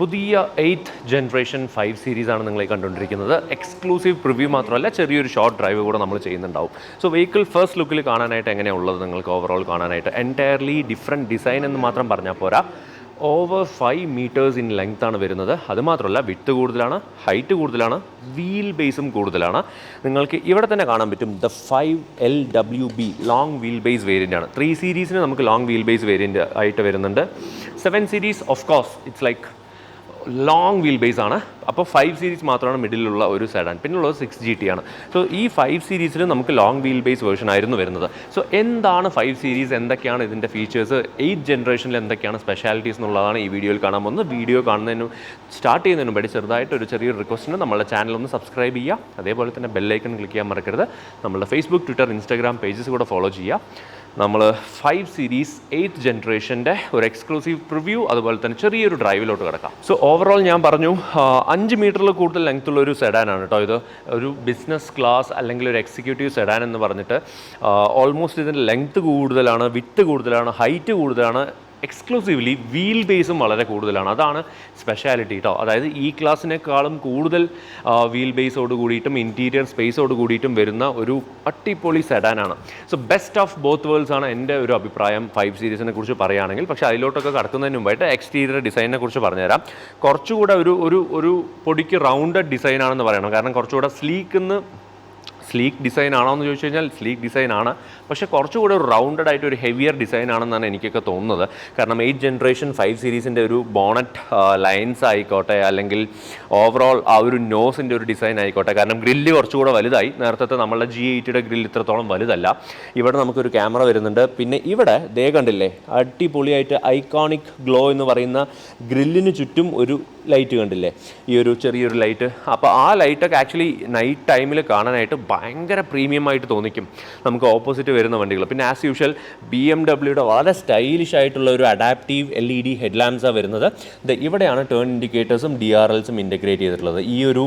പുതിയ eighth generation five series ആണ് നിങ്ങൾ ഈ കണ്ടുകൊണ്ടിരിക്കുന്നത്. എക്സ്ക്ലൂസീവ് പ്രിവ്യൂ മാത്രമല്ല ചെറിയൊരു ഷോർട്ട് ഡ്രൈവ് കൂടെ നമ്മൾ ചെയ്യുന്നുണ്ടാവും. സോ വെഹിക്കിൾ ഫസ്റ്റ് ലുക്കിൽ കാണാനായിട്ട് എങ്ങനെയുള്ളത് നിങ്ങൾക്ക് ഓവറോൾ കാണാനായിട്ട്? എന്റയർലി ഡിഫറെന്റ് ഡിസൈൻ എന്ന് മാത്രം പറഞ്ഞാൽ പോരാ. Over five meters in length ആണ് വരുന്നത്. അതുമാത്രമല്ല വിത്ത് കൂടുതലാണ് ഹൈറ്റ് കൂടുതലാണ് വീൽ ബേസും കൂടുതലാണ്. നിങ്ങൾക്ക് ഇവിടെ തന്നെ കാണാൻ പറ്റും the five L W B long wheel base variant ആണ് ത്രീ സീരീസിന് നമുക്ക് ലോങ് വീൽ ബേസ് വേരിയന്റ് ആയിട്ട് വരുന്നുണ്ട്. Seven series of course it's like long wheel base ആണ്. അപ്പോൾ ഫൈവ് സീരീസ് മാത്രമാണ് മിഡിലുള്ള ഒരു സെഡാൻ പിന്നുള്ളത് സിക്സ് ജി ടി ആണ്. സോ ഈ ഫൈവ് സീരീസിൽ നമുക്ക് ലോങ് വീൽ ബേസ് വേർഷൻ ആയിരുന്നു വരുന്നത്. സോ എന്താണ് ഫൈവ് സീരീസ് എന്തൊക്കെയാണ് ഇതിന്റെ ഫീച്ചേഴ്സ് എയ്റ്റ് ജനറേഷനിൽ എന്തൊക്കെയാണ് സ്പെഷ്യാലിറ്റീസ് എന്നുള്ളതാണ് ഈ വീഡിയോയിൽ കാണാൻ പോകുന്നത്. വീഡിയോ കാണുന്നതിന് സ്റ്റാർട്ട് ചെയ്യുന്നതിന് പറ്റി ചെറുതായിട്ട് ഒരു ചെറിയൊരു റിക്വസ്റ്റിന് നമ്മുടെ ചാനൽ ഒന്ന് സബ്സ്ക്രൈബ് ചെയ്യുക. അതേപോലെ തന്നെ ബെല്ലൈക്കൺ ക്ലിക്ക് ചെയ്യാൻ മറക്കരുത്. നമ്മുടെ ഫേസ്ബുക്ക് ട്വിറ്റർ ഇൻസ്റ്റാഗ്രാം പേജസ് കൂടെ ഫോളോ ചെയ്യുക. നമ്മൾ ഫൈവ് സീരീസ് എയ്ത്ത് ജനറേഷന്റെ ഒരു എക്സ്ക്ലൂസീവ് പ്രിവ്യൂ അതുപോലെ തന്നെ ചെറിയൊരു ഡ്രൈവിലോട്ട് കിടക്കാം. സോ ഓവറോൾ ഞാൻ പറഞ്ഞു അഞ്ച് മീറ്ററിൽ കൂടുതൽ ലെങ്ത് ഉള്ള ഒരു സെഡാനാണ് കേട്ടോ ഇത്. ഒരു ബിസിനസ് ക്ലാസ് അല്ലെങ്കിൽ ഒരു എക്സിക്യൂട്ടീവ് സെഡാൻ എന്ന് പറഞ്ഞിട്ട് ഓൾമോസ്റ്റ് ഇതിന്റെ ലെങ്ത്ത് കൂടുതലാണ് വിത്ത് കൂടുതലാണ് ഹൈറ്റ് കൂടുതലാണ് എക്സ്ക്ലൂസീവ്ലി വീൽ ബേസും വളരെ കൂടുതലാണ്. അതാണ് സ്പെഷ്യാലിറ്റി കേട്ടോ അതായത് ഈ ക്ലാസ്സിനേക്കാളും കൂടുതൽ വീൽ ബേസോട് കൂടിയിട്ടും ഇന്റീരിയർ സ്പേസോട് കൂടിയിട്ടും വരുന്ന ഒരു അട്ടിപ്പൊളി സെഡാനാണ് so best of both worlds ആണ് എന്റെ ഒരു അഭിപ്രായം ഫൈവ് സീരീസിനെ കുറിച്ച് പറയുകയാണെങ്കിൽ പക്ഷേ അതിലോട്ടൊക്കെ കടക്കുന്നതിന് മുമ്പായിട്ട് എക്സ്റ്റീരിയർ ഡിസൈനിനെ കുറിച്ച് പറഞ്ഞുതരാം. കുറച്ചുകൂടെ ഒരു ഒരു ഒരു പൊടിക്ക് റൗണ്ടഡ് ഡിസൈനാണെന്ന് പറയണം. കാരണം കുറച്ചുകൂടെ സ്ലീക്ക് എന്ന് സ്ലീക്ക് ഡിസൈൻ ആണോ എന്ന് ചോദിച്ചു കഴിഞ്ഞാൽ സ്ലീക്ക് ഡിസൈൻ ആണ്. പക്ഷേ കുറച്ചുകൂടെ ഒരു റൗണ്ടഡ് ആയിട്ട് ഒരു ഹെവിയർ ഡിസൈൻ ആണെന്നാണ് എനിക്കൊക്കെ തോന്നുന്നത്. കാരണം എയ്റ്റ് ജനറേഷൻ ഫൈവ് സീരീസിന്റെ ഒരു ബോണറ്റ് ലൈൻസ് ആയിക്കോട്ടെ അല്ലെങ്കിൽ ഓവറോൾ ആ ഒരു നോസിന്റെ ഒരു ഡിസൈൻ ആയിക്കോട്ടെ. കാരണം ഗ്രില്ല് കുറച്ചുകൂടെ വലുതായി. നേരത്തെ നമ്മളുടെ ജി എയ്റ്റിയുടെ ഗ്രില്ല് ഇത്രത്തോളം വലുതല്ല. ഇവിടെ നമുക്കൊരു ക്യാമറ വരുന്നുണ്ട്. പിന്നെ ഇവിടെ ദേ കണ്ടില്ലേ അടിപൊളിയായിട്ട് ഐക്കോണിക് ഗ്ലോ എന്ന് പറയുന്ന ഗ്രില്ലിന് ചുറ്റും ഒരു ലൈറ്റ് കണ്ടില്ലേ? ഈ ഒരു ചെറിയൊരു ലൈറ്റ് അപ്പോൾ ആ ലൈറ്റൊക്കെ ആക്ച്വലി നൈറ്റ് ടൈമിൽ കാണാനായിട്ട് ഭയങ്കര പ്രീമിയം ആയിട്ട് തോന്നിക്കും നമുക്ക് ഓപ്പോസിറ്റ് വരുന്ന വണ്ടികൾ. പിന്നെ ആസ് യൂഷ്വൽ ബി എം ഡബ്ല്യൂടെ വളരെ സ്റ്റൈലിഷ് ആയിട്ടുള്ള ഒരു അഡാപ്റ്റീവ് എൽ ഇ ഡി ഹെഡ്ലാമ്പ്സാണ് വരുന്നത്. ഇവിടെയാണ് ടേൺ ഇൻഡിക്കേറ്റേഴ്സും ഡി ആർ എൽസും ഇന്റഗ്രേറ്റ് ചെയ്തിട്ടുള്ളത്. ഈ ഒരു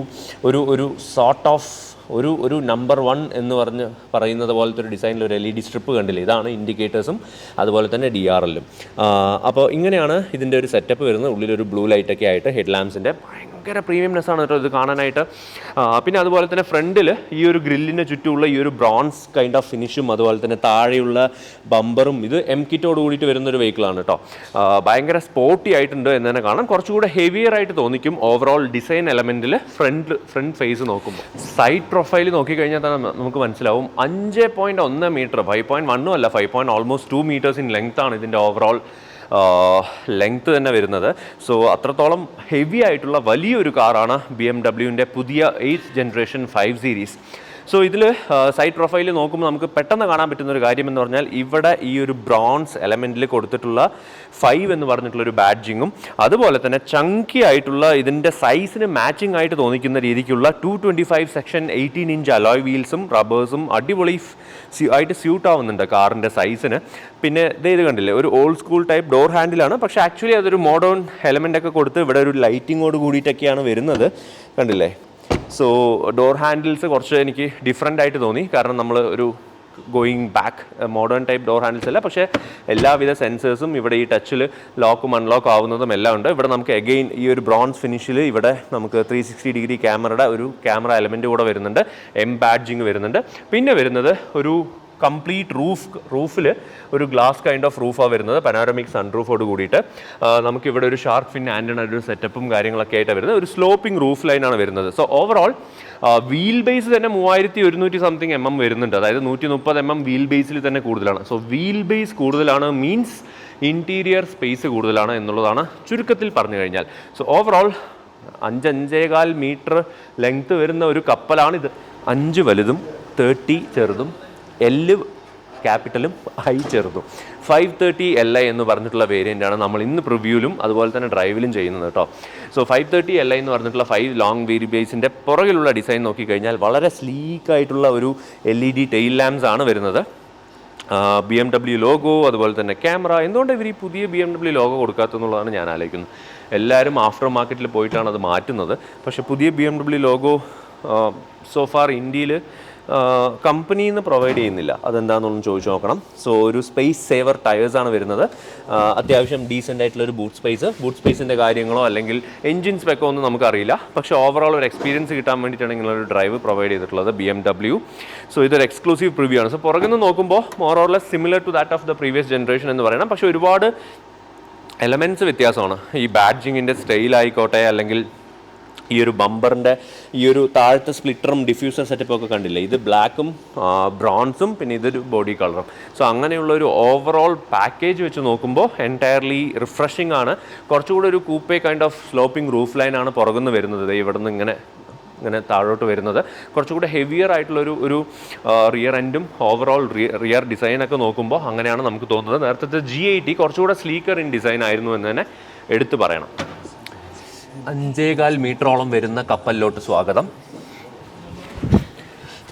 ഒരു ഒരു സോർട്ട് ഓഫ് ഒരു ഒരു നമ്പർ വൺ എന്ന് പറഞ്ഞ് പറയുന്നത് പോലത്തെ ഒരു ഡിസൈനിൽ ഒരു എൽ ഇ ഡി സ്ട്രിപ്പ് കണ്ടില്ലേ? ഇതാണ് ഇൻഡിക്കേറ്റേഴ്സും അതുപോലെ തന്നെ ഡി ആർ എല്ലും അപ്പോൾ ഇങ്ങനെയാണ് ഇതിന്റെ ഒരു സെറ്റപ്പ് വരുന്നത്. ഉള്ളിലൊരു ബ്ലൂ ലൈറ്റൊക്കെ ആയിട്ട് ഹെഡ് ലാമ്പ്സിന്റെ പ്രീമിയംനെസ് ആണ് കേട്ടോ ഇത് കാണാനായിട്ട്. പിന്നെ അതുപോലെ തന്നെ ഫ്രണ്ടിൽ ഈ ഒരു ഗ്രില്ലിന് ചുറ്റുമുള്ള ഈ ഒരു ബ്രോൺസ് കൈൻഡ് ഓഫ് ഫിനിഷും അതുപോലെ തന്നെ താഴെയുള്ള ബമ്പറും ഇത് എം കിറ്റോട് കൂടിയിട്ട് വരുന്നൊരു വെഹിക്കിളാണ് കേട്ടോ. ഭയങ്കര സ്പോർട്ടി ആയിട്ടുണ്ട് എന്ന് തന്നെ കാണാം. കുറച്ചുകൂടെ ഹെവിയർ ആയിട്ട് തോന്നിക്കും ഓവറോൾ ഡിസൈൻ എലമെന്റിൽ ഫ്രണ്ട് ഫ്രണ്ട് ഫേസ് നോക്കുമ്പോൾ. സൈഡ് പ്രൊഫൈൽ നോക്കിക്കഴിഞ്ഞാൽ തന്നെ നമുക്ക് മനസ്സിലാവും. അഞ്ച് പോയിന്റ് ഒന്ന് മീറ്റർ ഫൈവ് പോയിന്റ് വണ്ണും അല്ല five point almost two meters in length ആണ് ഇതിന്റെ ഓവറോൾ ലെങ്ത് തന്നെ വരുന്നത്. സോ അത്രത്തോളം ഹെവി ആയിട്ടുള്ള വലിയൊരു കാറാണ് ബി എം ഡബ്ല്യുവിന്റെ പുതിയ eight generation five series so ഇതിൽ സൈഡ് പ്രൊഫൈൽ നോക്കുമ്പോൾ നമുക്ക് പെട്ടെന്ന് കാണാൻ പറ്റുന്ന ഒരു കാര്യം എന്ന് പറഞ്ഞാൽ ഇവിടെ ഈ ഒരു ബ്രോൺസ് എലമെന്റിൽ കൊടുത്തിട്ടുള്ള ഫൈവ് എന്ന് പറഞ്ഞിട്ടുള്ള ഒരു ബാഡ്ജിങ്ങും അതുപോലെ തന്നെ ചങ്കി ആയിട്ടുള്ള ഇതിന്റെ സൈസിന് മാച്ചിങ് ആയിട്ട് തോന്നിക്കുന്ന രീതിക്കുള്ള two twenty five section eighteen inch alloy വീൽസും റബ്ബേഴ്സും അടിപൊളി ആയിട്ട് സ്യൂട്ട് ആവുന്നുണ്ട് കാറിന്റെ സൈസിന് പിന്നെ ഇത് കണ്ടില്ലേ ഒരു ഓൾഡ് സ്കൂൾ ടൈപ്പ് ഡോർ ഹാൻഡിലാണ് പക്ഷേ ആക്ച്വലി അതൊരു മോഡേൺ എലമെന്റ് ഒക്കെ കൊടുത്ത് ഇവിടെ ഒരു ലൈറ്റിങ്ങോട് കൂടിയിട്ടൊക്കെയാണ് വരുന്നത്. കണ്ടില്ലേ? സോ ഡോർ ഹാൻഡിൽസ് കുറച്ച് എനിക്ക് ഡിഫറെന്റ് ആയിട്ട് തോന്നി. കാരണം നമ്മൾ ഒരു going back modern type door handles അല്ല. പക്ഷേ എല്ലാവിധ സെൻസേഴ്സും ഇവിടെ ഈ ടച്ചിൽ ലോക്കും അൺലോക്ക് ആവുന്നതും എല്ലാം ഉണ്ട്. ഇവിടെ നമുക്ക് എഗെയിൻ ഈ ഒരു ബ്രോൺസ് ഫിനിഷിൽ ഇവിടെ നമുക്ക് ത്രീ സിക്സ്റ്റി ഡിഗ്രി ക്യാമറയുടെ ഒരു ക്യാമറ എലമെന്റ് കൂടെ വരുന്നുണ്ട്. എം ബാഡ്ജിങ് വരുന്നുണ്ട്. പിന്നെ വരുന്നത് ഒരു കംപ്ലീറ്റ് റൂഫ് റൂഫിൽ ഒരു ഗ്ലാസ് കൈൻഡ് ഓഫ് റൂഫാണ് വരുന്നത്. പനാരമിക് സൺ റൂഫോട് കൂടിയിട്ട് നമുക്കിവിടെ ഒരു ഷാർക്ക് ഫിൻ ആന്റണ ഒരു സെറ്റപ്പും കാര്യങ്ങളൊക്കെ ആയിട്ട് വരുന്നത്. ഒരു സ്ലോപ്പിംഗ് റൂഫ് ലൈനാണ് വരുന്നത്. സോ ഓവറോൾ വീൽ ബേസ് തന്നെ മൂവായിരത്തി ഒരുന്നൂറ്റി സംതിങ് എം എം വരുന്നുണ്ട്. അതായത് നൂറ്റി മുപ്പത് എം എം വീൽ ബേസിൽ തന്നെ കൂടുതലാണ്. സോ വീൽ ബേസ് കൂടുതലാണ് മീൻസ് ഇന്റീരിയർ സ്പേസ് കൂടുതലാണ് എന്നുള്ളതാണ് ചുരുക്കത്തിൽ പറഞ്ഞു കഴിഞ്ഞാൽ. സോ ഓവറോൾ അഞ്ചഞ്ചേകാൽ മീറ്റർ ലെങ്ത് വരുന്ന ഒരു കപ്പലാണിത്. അഞ്ച് വലുതും തേർട്ടി ചെറുതും എല്ല് ക്യാപിറ്റലും ഐ ചേർന്നു. ഫൈവ് തേർട്ടി എൽ ഐ എന്ന് പറഞ്ഞിട്ടുള്ള വേരിയന്റ് ആണ് നമ്മൾ ഇന്ന് പ്രിവ്യൂലും അതുപോലെ തന്നെ ഡ്രൈവിലും ചെയ്യുന്നത് കേട്ടോ so five thirty L I എന്ന് പറഞ്ഞിട്ടുള്ള ഫൈവ് ലോങ് വേരി ബേസിന്റെ പുറകിലുള്ള ഡിസൈൻ നോക്കിക്കഴിഞ്ഞാൽ വളരെ സ്ലീക്ക് ആയിട്ടുള്ള ഒരു L E D tail lamps ആണ് വരുന്നത്. ബി എം ഡബ്ല്യു ലോഗോ അതുപോലെ തന്നെ ക്യാമറ എന്തുകൊണ്ട് ഇവർ ഈ പുതിയ ബി എം ഡബ്ല്യു ലോഗോ കൊടുക്കാത്തെന്നുള്ളതാണ് ഞാൻ ആലോചിക്കുന്നത്. എല്ലാവരും ആഫ്റ്റർ മാർക്കറ്റിൽ പോയിട്ടാണ് അത് മാറ്റുന്നത്. പക്ഷേ പുതിയ B M W logo so far ഇന്ത്യയിൽ കമ്പനിയിൽ നിന്ന് പ്രൊവൈഡ് ചെയ്യുന്നില്ല. അതെന്താണെന്നൊന്നും ചോദിച്ചു നോക്കണം. സോ ഒരു സ്പേസ് സേവർ ടയേഴ്സ് ആണ് വരുന്നത്. അത്യാവശ്യം ഡീസെന്റ് ആയിട്ടുള്ള ഒരു ബൂട്ട് സ്പേസ് ബൂട്ട് സ്പേസിന്റെ കാര്യങ്ങളോ അല്ലെങ്കിൽ എഞ്ചിൻ സ്പെക്കോ ഒന്നും നമുക്കറിയില്ല. പക്ഷേ ഓവറോൾ ഒരു എക്സ്പീരിയൻസ് കിട്ടാൻ വേണ്ടിയിട്ടാണ് ഇങ്ങനൊരു ഡ്രൈവ് പ്രൊവൈഡ് ചെയ്തിട്ടുള്ളത് ബി എം ഡബ്ല്യു സോ ഇതൊരു എക്സ്ക്ലൂസീവ് പ്രിവ്യൂ ആണ്. സോ പുറകെ നിന്ന് നോക്കുമ്പോൾ more or less similar to that of the previous generation എന്ന് പറയണം. പക്ഷേ ഒരുപാട് എലമെന്റ്സ് വ്യത്യാസമാണ്. ഈ ബാഡ്ജിങ്ങിന്റെ സ്റ്റൈൽ ആയിക്കോട്ടെ അല്ലെങ്കിൽ ഈ ഒരു ബമ്പറിന്റെ ഈ ഒരു താഴത്തെ സ്പ്ലിറ്ററും ഡിഫ്യൂസർ സെറ്റപ്പൊക്കെ കണ്ടില്ലേ? ഇത് ബ്ലാക്കും ബ്രോൺസും പിന്നെ ഇതൊരു ബോഡി കളറും സോ അങ്ങനെയുള്ള ഒരു ഓവറോൾ പാക്കേജ് വെച്ച് നോക്കുമ്പോൾ എന്റയർലി റിഫ്രഷിംഗ് ആണ്. കുറച്ചുകൂടി ഒരു coupe kind of sloping roof ലൈനാണ് പുറകുന്ന് വരുന്നത്. ഇവിടെ നിന്ന് ഇങ്ങനെ ഇങ്ങനെ താഴോട്ട് വരുന്നത്. കുറച്ചുകൂടെ ഹെവിയർ ആയിട്ടുള്ളൊരു ഒരു ഒരു റിയർ എൻഡും ഓവറോൾ റിയർ ഡിസൈനൊക്കെ നോക്കുമ്പോൾ അങ്ങനെയാണ് നമുക്ക് തോന്നുന്നത്. നേരത്തെ ജി ഐ ടി കുറച്ചുകൂടെ സ്ലീക്കർ ഇൻ ഡിസൈൻ ആയിരുന്നു എന്ന് തന്നെ എടുത്തു പറയണം. അഞ്ചേകാൽ മീറ്ററോളം വരുന്ന കപ്പലിലോട്ട് സ്വാഗതം.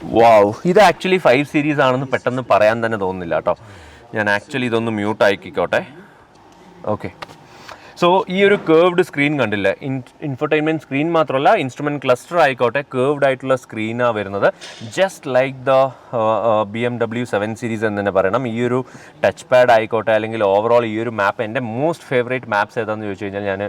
വാവ് ഇത് ആക്ച്വലി ഫൈവ് സീരീസ് ആണെന്ന് പെട്ടെന്ന് പറയാൻ തന്നെ തോന്നുന്നില്ല കേട്ടോ. ഞാൻ ആക്ച്വലി ഇതൊന്ന് മ്യൂട്ട് ആക്കിക്കോട്ടെ ഓക്കെ സോ ഈ ഒരു കേർവ്ഡ് സ്ക്രീൻ കണ്ടില്ല. ഇൻ ഇൻഫർടൈൻമെന്റ് സ്ക്രീൻ മാത്രമല്ല ഇൻസ്ട്രുമെന്റ് ക്ലസ്റ്റർ ആയിക്കോട്ടെ കേർവ്ഡ് ആയിട്ടുള്ള സ്ക്രീനാണ് വരുന്നത്. Just like the B M W seven series എന്ന് തന്നെ പറയണം. ഈ ഒരു ടച്ച് പാഡ് ആയിക്കോട്ടെ അല്ലെങ്കിൽ ഓവറോൾ ഈ ഒരു മാപ്പ് എന്റെ മോസ്റ്റ് ഫേവറേറ്റ് മാപ്സ് ഏതാണെന്ന് ചോദിച്ചു കഴിഞ്ഞാൽ ഞാൻ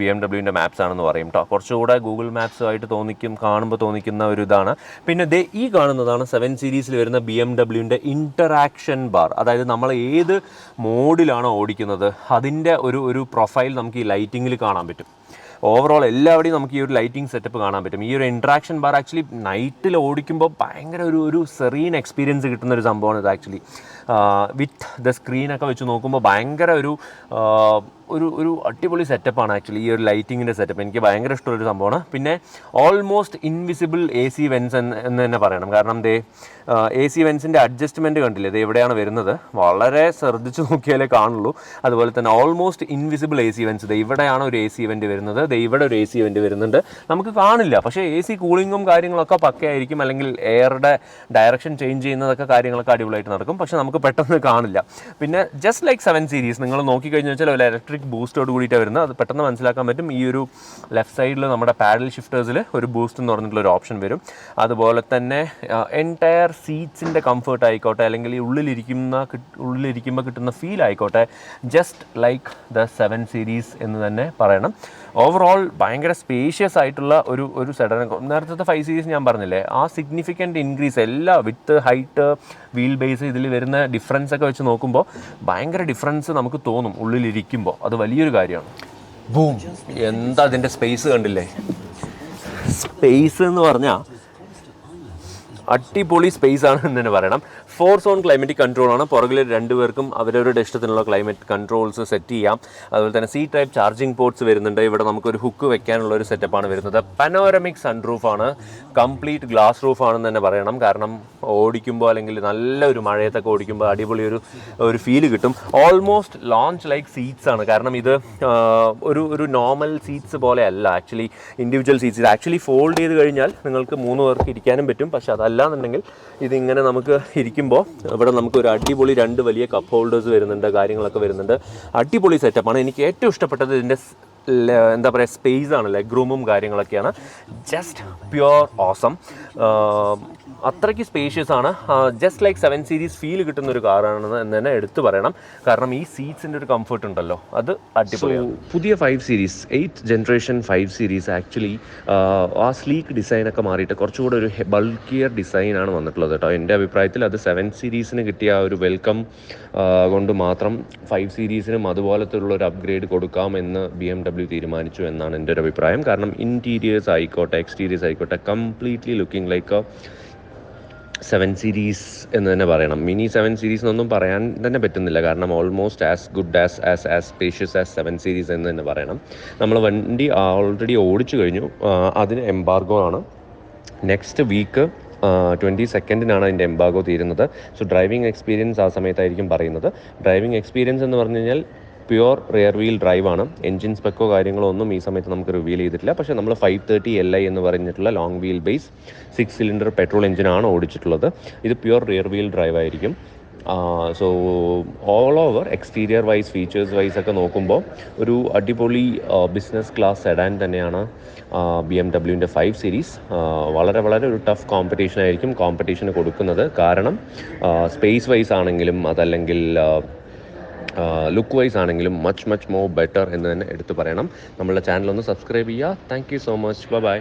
ബി എം ഡബ്ല്യുവിന്റെ മാപ്സ് ആണെന്ന് പറയും കേട്ടോ കുറച്ചുകൂടെ ഗൂഗിൾ മാപ്സുമായിട്ട് തോന്നിക്കും കാണുമ്പോൾ തോന്നിക്കുന്ന ഒരു ഇതാണ്. പിന്നെ ദേ ഈ കാണുന്നതാണ് സെവൻ സീരീസിൽ വരുന്ന ബി എം ഡബ്ല്യുവിന്റെ ഇന്ററാക്ഷൻ ബാർ അതായത് നമ്മൾ ഏത് മോഡിലാണോ ഓടിക്കുന്നത്? അതിന്റെ ഒരു ഒരു പ്രൊഫൈൽ നമുക്ക് ഈ ലൈറ്റിങ്ങിൽ കാണാൻ പറ്റും. ഓവറോൾ എല്ലാവരുടെയും നമുക്ക് ഈ ഒരു ലൈറ്റിംഗ് സെറ്റപ്പ് കാണാൻ പറ്റും. ഈ ഒരു ഇൻട്രാക്ഷൻ ബാർ ആക്ച്വലി നൈറ്റിൽ ഓടിക്കുമ്പോൾ ഭയങ്കര ഒരു ഒരു സെറീൻ എക്സ്പീരിയൻസ് കിട്ടുന്ന ഒരു സംഭവമാണ് ഇത് ആക്ച്വലി വിത്ത് ദ സ്ക്രീനൊക്കെ വെച്ച് നോക്കുമ്പോൾ ഭയങ്കര ഒരു ഒരു ഒരു അടിപൊളി സെറ്റപ്പാണ് ആക്ച്വലി ഈ ഒരു ലൈറ്റിങ്ങിന്റെ സെറ്റപ്പ് എനിക്ക് ഭയങ്കര ഇഷ്ടമുള്ളൊരു സംഭവമാണ്. പിന്നെ almost invisible A C vents എന്ന് തന്നെ പറയണം. കാരണം ദേ എ സി വെൻസിന്റെ അഡ്ജസ്റ്റ്മെന്റ് കണ്ടില്ലേ? ഇത് എവിടെയാണ് വരുന്നത്. വളരെ ശ്രദ്ധിച്ച് നോക്കിയാലേ കാണുള്ളൂ. അതുപോലെ തന്നെ almost invisible A C vents ദേ ഇവിടെയാണ് ഒരു എ സി ഇവന്റ് വരുന്നത്. ദേ ഇവിടെ ഒരു എ സി ഇവന്റ് വരുന്നുണ്ട്. നമുക്ക് കാണില്ല. പക്ഷേ എ സി കൂളിങ്ങും കാര്യങ്ങളൊക്കെ പക്കയായിരിക്കും. അല്ലെങ്കിൽ എയറുടെ ഡയറക്ഷൻ ചേഞ്ച് ചെയ്യുന്നതൊക്കെ കാര്യങ്ങളൊക്കെ അടിപൊളിയായിട്ട് നടക്കും. പക്ഷേ നമുക്ക് പെട്ടെന്ന് കാണില്ല. പിന്നെ ജസ്റ്റ് ലൈക്ക് സെവൻ സീരീസ് നിങ്ങൾ നോക്കിക്കഴിഞ്ഞാൽ വെച്ചാൽ ഒരു ഇലക്ട്രിക് ബൂസ്റ്റോട് കൂടിയിട്ടാണ് വരുന്നത്. അത് പെട്ടെന്ന് മനസ്സിലാക്കാൻ പറ്റും. ഈ ഒരു ലെഫ്റ്റ് സൈഡിൽ നമ്മുടെ പാഡൽ ഷിഫ്റ്റേഴ്സിൽ ഒരു ബൂസ്റ്റ് എന്ന് പറഞ്ഞിട്ടുള്ള ഒരു ഓപ്ഷൻ വരും. അതുപോലെ തന്നെ എന്റയർ സീറ്റ്സിന്റെ കംഫർട്ട് ആയിക്കോട്ടെ അല്ലെങ്കിൽ ഈ ഉള്ളിലിരിക്കുന്ന ഉള്ളിലിരിക്കുമ്പോൾ കിട്ടുന്ന ഫീൽ ആയിക്കോട്ടെ just like the seven series എന്ന് തന്നെ പറയണം. ഓവറോൾ ഭയങ്കര സ്പേഷ്യസ് ആയിട്ടുള്ള ഒരു ഒരു സെഡൻ നേരത്തെ ഫൈവ് സീരീസ് ഞാൻ പറഞ്ഞില്ലേ ആ സിഗ്നിഫിക്കന്റ് ഇൻക്രീസ് എല്ലാ വിത്ത് ഹൈറ്റ് വീൽ ബേസ് ഇതിൽ വരുന്ന ഡിഫറൻസ് ഒക്കെ വെച്ച് നോക്കുമ്പോൾ ഭയങ്കര ഡിഫറൻസ് നമുക്ക് തോന്നും ഉള്ളിലിരിക്കുമ്പോൾ അത് വലിയൊരു കാര്യമാണ്. ബൂം എന്താ അതിന്റെ സ്പേസ് കണ്ടില്ലേ? സ്പേസ് എന്ന് പറഞ്ഞാൽ അടിപൊളി സ്പേസ് ആണ് എന്ന് തന്നെ പറയണം. ഫോർ സോൺ ക്ലൈമറ്റിക് കൺട്രോൾ ആണ്. പുറകിൽ രണ്ടുപേർക്കും അവരവരുടെ ഇഷ്ടത്തിനുള്ള ക്ലൈമറ്റ് കൺട്രോൾസ് സെറ്റ് ചെയ്യാം. അതുപോലെ തന്നെ സി ടൈപ്പ് ചാർജിംഗ് പോർട്സ് വരുന്നുണ്ട്. ഇവിടെ നമുക്കൊരു ഹുക്ക് വെക്കാനുള്ള ഒരു സെറ്റപ്പാണ് വരുന്നത്. പനോരമിക് സൺറൂഫ് ആണ്. കംപ്ലീറ്റ് ഗ്ലാസ് റൂഫ് ആണെന്ന് തന്നെ പറയണം. കാരണം ഓടിക്കുമ്പോൾ അല്ലെങ്കിൽ നല്ല ഒരു മഴയത്തൊക്കെ ഓടിക്കുമ്പോൾ അടിപൊളി ഒരു ഒരു ഫീൽ കിട്ടും. ഓൾമോസ്റ്റ് ലോഞ്ച് ലൈക്ക് സീറ്റ്സ് ആണ്. കാരണം ഇത് ഒരു ഒരു നോർമൽ സീറ്റ്സ് പോലെ അല്ല. Actually individual seats actually fold ചെയ്ത് കഴിഞ്ഞാൽ നിങ്ങൾക്ക് മൂന്ന് പേർക്ക് ഇരിക്കാനും പറ്റും. പക്ഷെ അതല്ലാന്നുണ്ടെങ്കിൽ ഇതിങ്ങനെ നമുക്ക് ഇരിക്കുമ്പോൾ ഇവിടെ നമുക്ക് ഒരു അടിപൊളി രണ്ട് വലിയ കപ്പ് ഹോൾഡേഴ്സ് വരുന്നുണ്ട് കാര്യങ്ങളൊക്കെ വരുന്നുണ്ട്. അടിപൊളി സെറ്റപ്പാണ് എനിക്ക് ഏറ്റവും ഇഷ്ടപ്പെട്ടത് ഇതിന്റെ എന്താ പറയുക സ്പേസ് ആണ് ലെഗ് റൂമും കാര്യങ്ങളൊക്കെയാണ്. ജസ്റ്റ് പ്യുവർ ഓസം അത്രയ്ക്ക് സ്പേഷ്യസ് ആണ്. Just like seven series feel കിട്ടുന്ന ഒരു കാറാണെന്ന് എന്ന് തന്നെ എടുത്തു പറയണം. കാരണം ഈ സീറ്റ്സിന്റെ ഒരു കംഫർട്ട് ഉണ്ടല്ലോ. അത് അടിപൊളിയാണ്. പുതിയ five series eight generation five series actually ആ സ്ലീക്ക് ഡിസൈനൊക്കെ മാറിയിട്ട് കുറച്ചുകൂടെ ഒരു ബൾക്കിയർ ഡിസൈനാണ് വന്നിട്ടുള്ളത് കേട്ടോ. എന്റെ അഭിപ്രായത്തിൽ അത് സെവൻ സീരീസിന് കിട്ടിയ ആ ഒരു വെൽക്കം കൊണ്ട് മാത്രം ഫൈവ് സീരീസിനും അതുപോലത്തെ ഉള്ള ഒരു അപ്ഗ്രേഡ് കൊടുക്കാമെന്ന് ബി എം ഡബ്ല്യു തീരുമാനിച്ചു എന്നാണ് എന്റെ ഒരു അഭിപ്രായം. കാരണം ഇന്റീരിയേഴ്സ് ആയിക്കോട്ടെ എക്സ്റ്റീരിയേഴ്സ് ആയിക്കോട്ടെ completely looking like seven series എന്ന് തന്നെ പറയണം. മിനി സെവൻ സീരീസ് എന്നൊന്നും പറയാൻ തന്നെ പറ്റുന്നില്ല. കാരണം almost as good as as as spacious as seven series എന്ന് തന്നെ പറയണം. നമ്മൾ വണ്ടി ഓൾറെഡി ഓടിച്ചു കഴിഞ്ഞു. അതിന് എംബാർഗോ ആണ്. നെക്സ്റ്റ് വീക്ക് ട്വന്റി സെക്കൻഡിനാണ് അതിന്റെ എംബാഗോ തീരുന്നത്. സോ ഡ്രൈവിംഗ് എക്സ്പീരിയൻസ് ആ സമയത്തായിരിക്കും പറയുന്നത്. ഡ്രൈവിംഗ് എക്സ്പീരിയൻസ് എന്ന് പറഞ്ഞു കഴിഞ്ഞാൽ പ്യുവർ റിയർ വീൽ ഡ്രൈവാണ് എൻജിൻ സ്പെക്കോ കാര്യങ്ങളോ ഒന്നും ഈ സമയത്ത് നമുക്ക് റിവീൽ ചെയ്തിട്ടില്ല. പക്ഷേ നമ്മൾ ഫൈവ് തേർട്ടി എൽ ഐ എന്ന് പറഞ്ഞിട്ടുള്ള long wheel base six cylinder petrol എഞ്ചിനാണ് ഓടിച്ചിട്ടുള്ളത്. ഇത് പ്യുവർ റിയർ വീൽ ഡ്രൈവ് ആയിരിക്കും. So all over exterior wise features wise ഒക്കെ നോക്കുമ്പോൾ ഒരു അടിപൊളി ബിസിനസ് ക്ലാസ് സെഡാൻ തന്നെയാണ് ബി എം ഡബ്ല്യുവിന്റെ ഫൈവ് സീരീസ് വളരെ വളരെ ഒരു ടഫ് കോമ്പറ്റീഷൻ ആയിരിക്കും കോമ്പറ്റീഷന് കൊടുക്കുന്നത്. കാരണം സ്പേസ് വൈസ് ആണെങ്കിലും അതല്ലെങ്കിൽ ലുക്ക് വൈസ് ആണെങ്കിലും മച്ച് മച്ച് മോർ ബെറ്റർ എന്ന് തന്നെ എടുത്തു പറയണം. നമ്മളുടെ ചാനൽ ഒന്ന് സബ്സ്ക്രൈബ് ചെയ്യുക. Thank so much bye